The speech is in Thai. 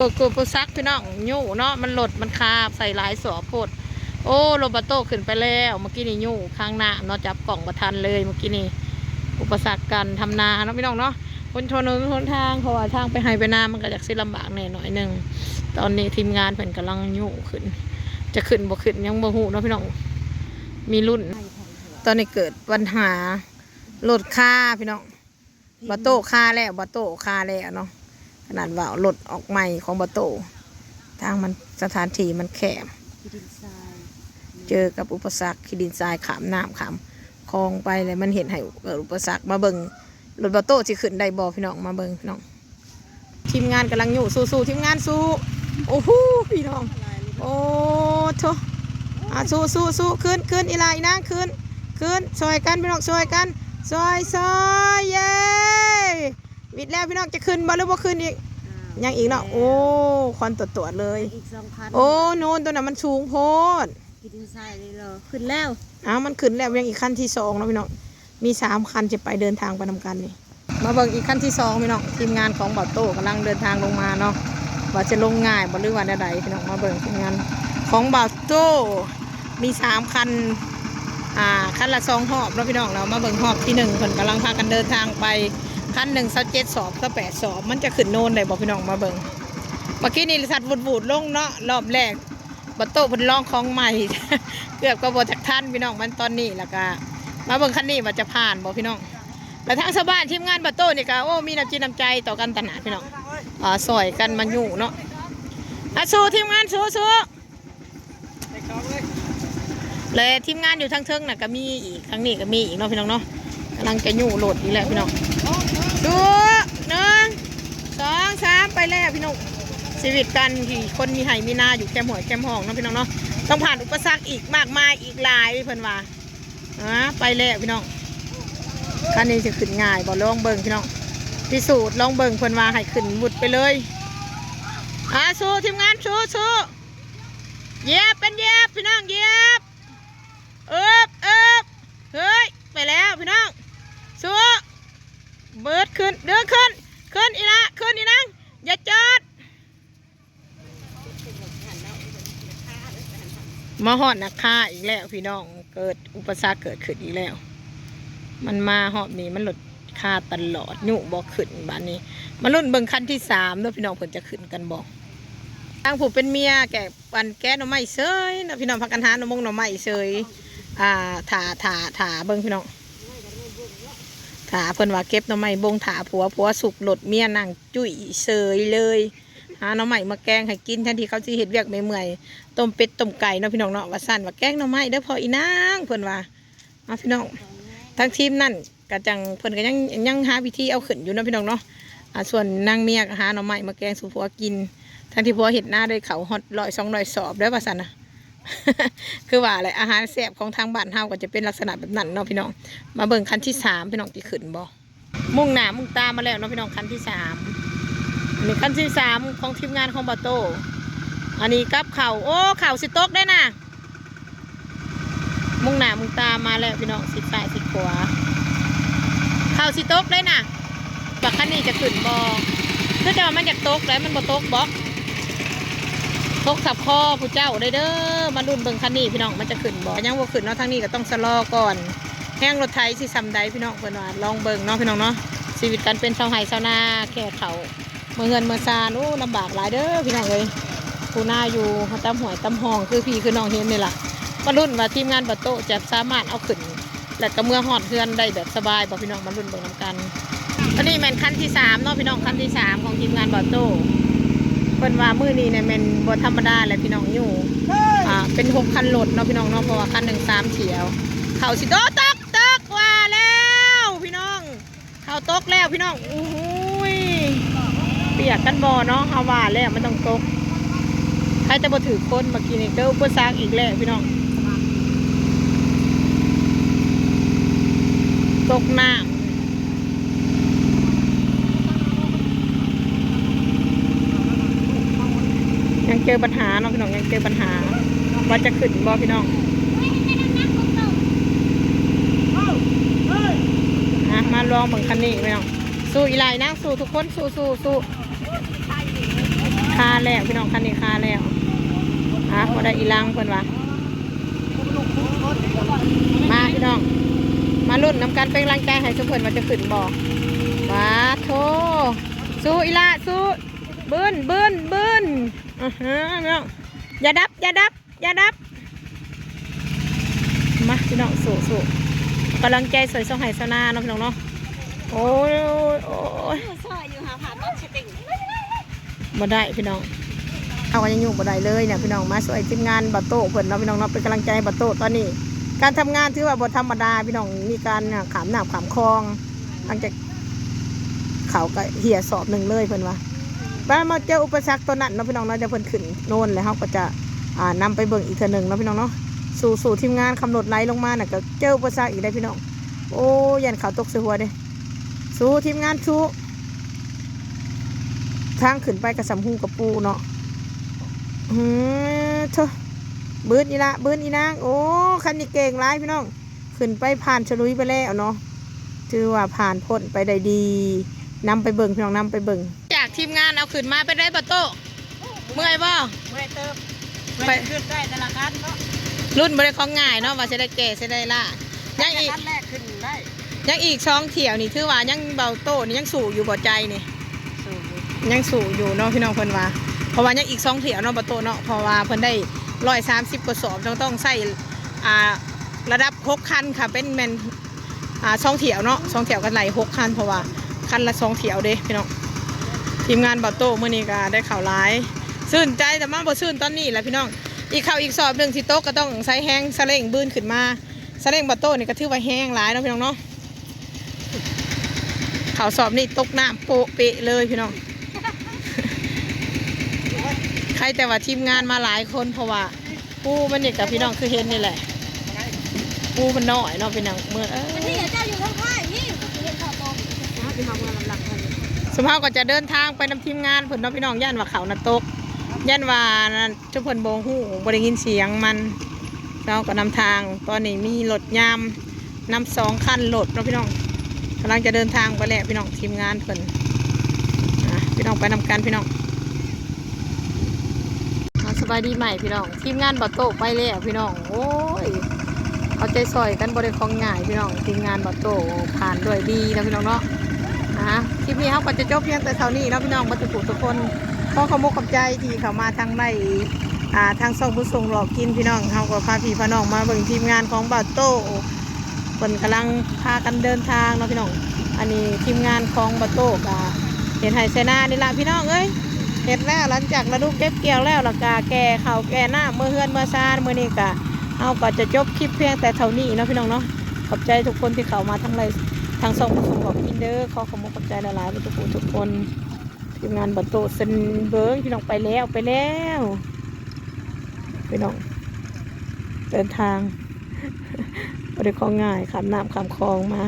เออกูปซักพี่น้องยู่เนาะมันหลดมันคาบใส่หลายสอโพดโอ้โรบัตโตขึ้นไปแล้วเมื่อกี้นี่ยู่ข้างหน้าเนาะจับกล่องประทันเลยเมื่อกี้นี่อุปสรรคการทำนาเนาะพี่น้องเนาะคนชนนคนทางเพราะว่าทางไปให้ไปนามันก็จากสิลำบากแน่หน่อยหนึ่งตอนนี้ทีมงานเพิ่นกำลังยู่ขึ้น จะขึ้นบ่ขึ้นยังบ่ฮู้เนาะพี่น้องมีรุ่น ตอนนี้เกิดปัญหาหลดค่าพี่น้องบัตโตค่าแล้วบัตโตค่าแล้วเนาะ ขนาดว่าลดออกใหม่ของบัตโต้ทางมันสถานที่มันแคบเจอกับอุปสรรคขีดินทรายขามน้ำขามคลองไปเลยมันเห็นให้เกิดอุปสรรคมาเบิงรถบัตโต้ที่ขึ้นได้บอพี่น้องมาเบิงพี่น้องทีมงานกำลังอยู่สู้ๆทีมงานสู้โอ้โหพี่น้อง โอ้โถอะสู้สู้สู้ขึ้นขึ้นอีลาอีนางขึ้นขึ้นช่วยกันพี่น้องช่วยกันซอยซอยเย้ วิดแล้วพี่น้องจะขึ้นบ่หรือบ่ขึ้นอีกยังอีกเนาะโอ้ควันตรวจตรวจๆเลยอีกสองพันโอ้โน่นตัวนั้นมันสูงโพดที่ดินทรายเลยเหรอขึ้นแล้วอ้าวมันขึ้นแล้วยังอีกขั้นที่สองเนาะพี่น้องมีสามคันจะไปเดินทางไปนำกันนี่มาเบิ่งอีกขั้นที่สองพี่น้องทีมงานของบอโต้กำลังเดินทางลงมาเนาะว่าจะลงง่ายบ่หรือว่าใดๆพี่น้องมาเบิ่งทีมงานของบอโต้มีสามคันอ่าคันละสองหอบเนาะพี่น้องเรามาเบิ่งหอบที่หนึ่งเพิ่นกำลังพากันเดินทางไป คันหนึ่งเซาเจ็ดสอบเซาแปดสอบ มันจะขึ้นโน่นได้บ่พี่น้องมาเบิ่งเมื่อกี้นี่สัตว์วูดๆลงเนาะรอบแรกบัตโต้เพิ่นลองของใหม่ เกือบก็บ่จากท่านพี่น้องมันตอนนี้แล้วก็มาเบิ่งคันนี้ว่าจะผ่านบ่พี่น้องแล้วทางชาวบ้านทีมงานบัตโต้นี่ก็โอ้มีน้ำจิตน้ำใจต่อกันตนาดพี่น้องอ่าซอยกันมาอยู่เนาะอะสู้ทีมงานสู้สู้เลยทีมงานอยู่ทางเทิงน่ะก็มีอีกทางนี้ก็มีอีกเนาะพี่น้องเนาะกำลังจะอยู่โหลดนี่แหละพี่น้อง สู้หนึ่งสองสามไปแล้วพี่น้องชีวิตกันที่คนมีไห่มีนาอยู่แคมหัวแคมห้องเนาะพี่น้องเนาะต้องผ่านอุปสรรคอีกมากมายอีกหลายเพิ่อนว่าอ่าไปแล้วพี่น้องคันนี้จะขึ้นง่ายบ่ลองเบิ่งพี่น้องพิสูจน์ลองเบิ่งเพิ่อนว่าให้ขึ้นบุดไปเลยอ่าสู้ทีมงานสู้สู้เยียบเป็นเยียบพี่น้องเยียบเอิบเอิบเฮ้ยไปแล้วพี่น้องสู้เบิดขึ้นเดินขึ้นขึ้นอีละขึ้นอีนังอย่าจอด มาหอดนักฆ่าอีกแล้วพี่น้องเกิดอุปสรรคเกิดขึ้นอีกแล้ว มันมาหอบนี้มันหลดค่าตลอดหนุบอกขึ้นบ้านนี้ มารุ่นเบิ่งคันที่สามแล้วพี่น้องเพิ่นจะขึ้นกันบอกทางผู้เป็นเมียแก่ปันแก้หน่อไม้เซยนะพี่น้องพักกันหาหน่อมงหน่อไม้เซยอ่าถาถาถาเบิ่งพี่น้องถาเพิ่นว่าเก็บหน่อไม้บงถาผัวผัวสุกหลดเมียนั่งจุ้ยเซยเลย หาหน่อไม้มาแกงให้กินแทนทีเขาสิเฮ็ดเวียกเมื่อยๆต้มเป็ดต้มไก่เนาะพี่น้องเนาะว่าสั่นว่าแกงหน่อไม้เด้อพออีนางเพิ่อนว่าเอาพี่น้องทั้งทีมนั่นก็จังเพิ่อนก็ยังยังหาวิธีเอาขึ้นอยู่เนาะพี่น้องเนาะอ่าส่วนนางเมียก็หาหน่อไม้มาแกงสู่ผัวกินทั้งที่ผัวเห็ดหน้าได้เขาฮอดร้อยสองร้อยสอบเด้อว่าสั่นนะคือว่าอะไรอาหารแซ่บของทางบ้านเฮาก็จะเป็นลักษณะแบบนั้นเนาะพี่น้องมาเบิ่งคันที่สามพี่น้องที่ขึ้นบ่มุ่งหน้ามุ่งตามาแล้วเนาะพี่น้องคันที่สาม นนี้คันที่สามของทีมงานของบาโต อันนี้กับเข่าโอ้เข่าสิตกได้นะมุ่งหน้ามุ่งตามาแล้วพี่น้องสิซ้ายสิขวาเข่าสิตกได้นะบักคันนี้จะขึ้นบอคือจะมันอยากตกแล้วมันบ่ตกบอกตกสับคอผู้เจ้าได้เด้อมารุ่นเบิ่งคันนี้พี่น้องมันจะขึ้นบ่ยังบ่ขึ้นเนาะทางนี้ก็ต้องสะลอก่อนแห้งรถไถสิซำใดพี่น้องเพิ่นว่าลองเบิ่งเนาะพี่น้องเนาะชีวิตการเป็นชาวไร่ชาวนาแค่เขา มื่อเงินเมื่อซานโอ้ลำบากหลายเด้อพี่น้องเอ้ยผู้หน้าอยู่ตำหวยตำหองคือพี่คือน้องเห็นนี่แหละมารุ่นว่าทีมงานบัตโตจะสามารถเอาขึ้นและก็เมื่อหอดเพื่อนได้แบบสบายบอกพี่น้องมารุ่นเบิ่งนำกันอันนี้แมนขั้นที่สามเนาะพี่น้องขั้นที่สามของทีมงานบัตโตเพิ่นว่ามือนี้เนี่ยแมนบธรรมดาแหละพี่น้องอยู่อ่าเป็นหกคันรถเนาะพี่น้องเนาะเพราะว่าคันหนึ่งสามเฉียวเขาสิโตตกตกว่าแล้ว พี่น้องเขาตกแล้วพี่น้องอู้หูย เปียกกันบ่เนาะเอาว่าแล้วมันต้องตกใครจะมาถือคนเมื่อกี้นี่ก็อุปสรรคอีกแล้วพี่น้องตกน้ำยังเจอปัญหาเนาะพี่น้องยังเจอปัญหา ว่าจะขึ้นบ่พี่น้องมาลองเบิ่งคันนี้พี่น้องสู้อีไลนะสู้ทุกคนสู้สู้สู้ แล้วพี่น้องคันนี้คาแล้วอะพอได้อีลังเพิ่นว่ามาพี่น้อง มาลุ้นนำกันเป็นกำลังใจให้ทุกคนว่าจะขึ้นบ่ว้าโทสู้อีละสู้บืนบืนบืนอ่าฮะพี่น้องอย่าดับอย่าดับอย่าดับมาพี่น้องสู้สู้กำลังใจสวยสองไห้สนาเนาะพี่น้องเนาะโอ้ยโอ้ยโอ้ย ซอยอยู่หาผ่านรถสติง บ่ได้พี่น้องเอากันยังอยู่บ่ได้เลยเนี่ยพี่น้องมาสวยทีมงานบัตโต้เพิ่นเนาะพี่น้องเนาะเป็นกำลังใจบัตโต้ตอนนี้ การทำงานถือว่าบ่ธรรมดาพี่น้องมีการขามหน้ำขามคลองหลังจากเขาก็เหี่ยสอบหนึ่งเลยเพิ่นว่าบ้านมาเจออุปสรรคตัวนั้นเนาะพี่น้องเนาะจะเพิ่นขึ้นโน่นแล้วเขาก็จะอ่านำไปเบิ่งอีกเทื่อหนึ่งเนาะพี่น้องเนาะสู่สู่ทีมงานคำรถไหลลงมาน่ะก็เจออุปสรรคอีกได้พี่น้อง โอ้ยันเขาตกเสือหัวเด้สู้ทีมงานสู้ ทางขึ้นไปกับสำหูกับปูเนาะอืมเถอะบืนอีละบืนอีนางโอ้คันนี้เก่งร้ายพี่น้อง ขึ้นไปผ่านฉลุยไปแล้วเนาะถือว่าผ่านพ้นไปได้ดีนำไปเบิ่งพี่น้องนำไปเบิ่งจากทีมงานเอาขึ้นมาไปได้ปะโตเมื่อยบ่เมื่อเติมไปขึ้นได้แต่ละคันเนาะรุ่นบริของง่ายเนาะว่าจะได้แก่จะได้ล่ายังอีกคันแรกขึ้นได้ยังอีกช่องเที่ยวนี่ถือว่ายังเบาโตนี่ยังสู่อยู่บ่ใจนี่ ยังสู่อยู่เนาะพี่น้องเพิ่นว่า เพราะว่ายังอีกสองเที่ยวเนาะบ่โตเนาะเพราะว่าเพิ่นได้ร้อยสามสิบกว่าสอบต้องต้องใส่อ่าระดับหกคันค่ะเป็นแมนอ่าสองเที่ยวเนาะสองเที่ยวกันไหลหกคันเพราะว่าคันละสองเที่ยวเด้พี่น้องทีมงานบ่โตมื้อนี้ก็ได้ข่าวร้ายซื่นใจแต่มาบ่ซื่นตอนนี้แหละพี่น้องอีกข่าวอีกสอบหนึ่งที่โต๊ะก็ต้องใช้แห้งสเล่งบืนขึ้นมาสเล่งบ่โตนี่ก็ถือว่าแห้งหลายเนาะพี่น้องเนาะข่าวสอบนี่ตกน้ำโปะเปะเลยพี่น้อง ใครแต่ว่าทีมงานมาหลายคนเพราะว่าปูมันเนี่ยกับพี่น้องคือเห็นนี่แหละ ปูมันน้อยเนาะพี่น้องเมื่อเออนี่เจ้าอยู่ข้างๆนี่เห็นข้าวต้มนะพี่น้องกำลังหลังสมภาก็จะเดินทางไปนำทีมงานเพิ่นเนาะพี่น้องย่านว่าเขาน่ะตกย่านว่านั่นทุกคนโบหูบ่ได้ยินเสียงมันเราก็นำทางตอนนี้มีรถยามนำสองคันรถเนาะพี่น้องกำลังจะเดินทางไปแหล้วพี่น้องทีมงานเพิ่อะพี่น้องไปนำกันพี่น้อง บายดีใหม่พี่น้อง ทีมงานบัตโตไปแล้วพี่น้อง โอ้ยเอาใจซอยกันบริคองง่ายพี่น้อง ทีมงานบัตโตผ่านด้วยดีนะพี่น้องเนาะอะคลิปนี้เขาก็จะจบเพียงแต่เท่านี้นะพี่น้องบัตถุทุกคนขอขอบคุณขอบใจที่เขามาทางในอ่าทางส่องผู้ส่งหลอกกินพี่น้องเขาก็พาพี่พาน้องมาเบิ่งทีมงานของบัตโตเพิ่นกำลังพากันเดินทางเนาะพี่น้อง อันนี้ทีมงานของบัตโตกะเห็นไฮเซนานี่ละพี่น้องเอ้ย เห็ดแล้วหลังจากฤดูกเก็บเกี่ยวแล้วละกาแก่เขาแก่หน้าเมื่อเฮือนเมื่อซานเมื่อนี้กะเอาก็จะจบคลิปเพียงแต่เท่านี้เนาะพี่น้องเนาะขอบใจทุกคนที่เข้ามาทั้งไรทั้งสองผู้ชมของอินเดอร์ขอขอบคุณขอบใจหลายๆทุกคนทุกคนทีมงานบัตโตเซนเบิร์กพี่น้องไปแล้วไปแล้วพี่น้องเดินทางบริคองง่ายขามน้ำขามคลองมา